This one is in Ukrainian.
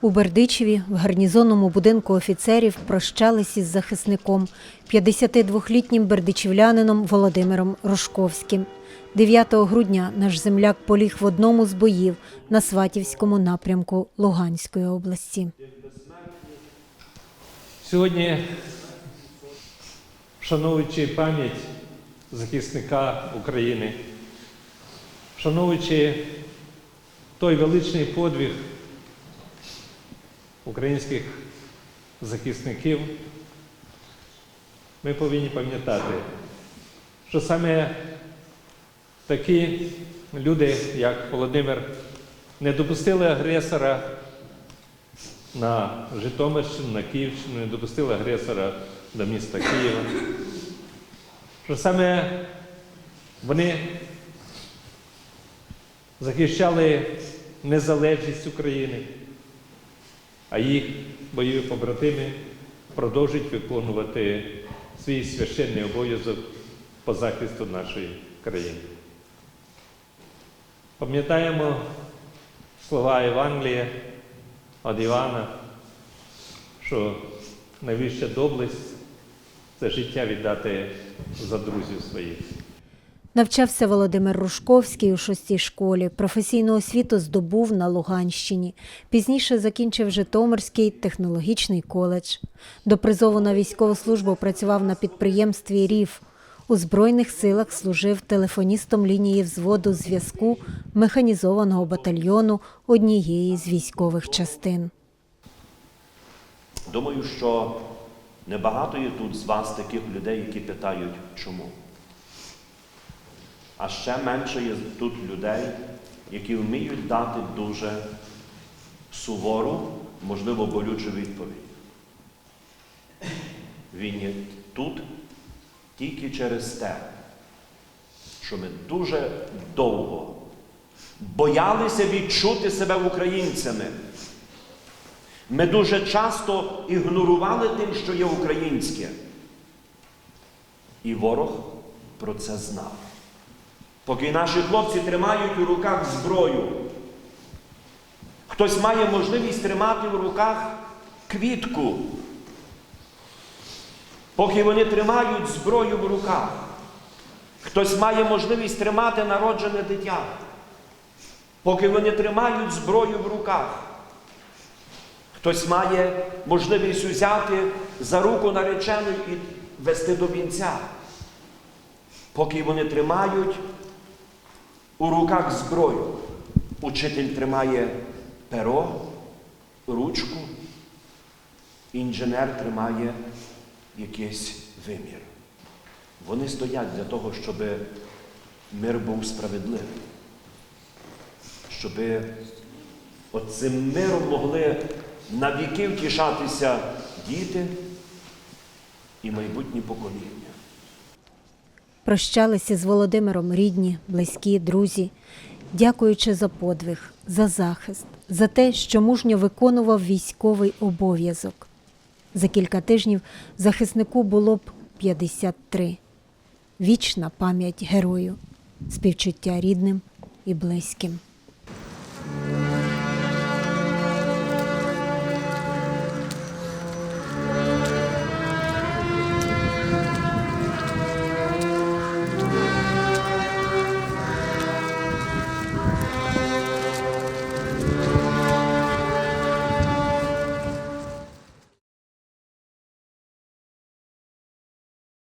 У Бердичеві в гарнізонному будинку офіцерів прощались із захисником 52-літнім бердичівлянином Володимиром Рожковським. 9 грудня наш земляк поліг в одному з боїв на Сватівському напрямку Луганської області. Сьогодні, вшановуючи пам'ять захисника України, вшановуючи той величний подвиг українських захисників, ми повинні пам'ятати, що саме такі люди, як Володимир, не допустили агресора на Житомирщину, на Київщину, не допустили агресора до міста Києва. Що саме вони захищали незалежність України, а їх бойові побратими продовжують виконувати свій священний обов'язок по захисту нашої країни. Пам'ятаємо слова Євангелія від Івана, що найвища доблесть це життя віддати за друзів своїх. Навчався Володимир Рушковський у шостій школі. Професійну освіту здобув на Луганщині. Пізніше закінчив Житомирський технологічний коледж. До призову на військову службу працював на підприємстві РІФ. У Збройних силах служив телефоністом лінії взводу зв'язку механізованого батальйону однієї з військових частин. Думаю, що небагато є тут з вас таких людей, які питають, чому. А ще менше є тут людей, які вміють дати дуже сувору, можливо, болючу відповідь. Він є тут тільки через те, що ми дуже довго боялися відчути себе українцями. Ми дуже часто ігнорували тим, що є українське. І ворог про це знав. Поки наші хлопці тримають у руках зброю, хтось має можливість тримати в руках квітку. Поки вони тримають зброю в руках, хтось має можливість тримати народжене дитя. Поки вони тримають зброю в руках, Хтось має можливість взяти за руку наречену і вести до вінця. Поки вони тримають у руках зброю, учитель тримає перо, ручку, інженер тримає якийсь вимір. Вони стоять для того, щоб мир був справедливий, щоб оцим миром могли на віки втішатися діти і майбутні покоління. Прощалися з Володимиром рідні, близькі, друзі, дякуючи за подвиг, за захист, за те, що мужньо виконував військовий обов'язок. За кілька тижнів захиснику було б 53. Вічна пам'ять герою, співчуття рідним і близьким.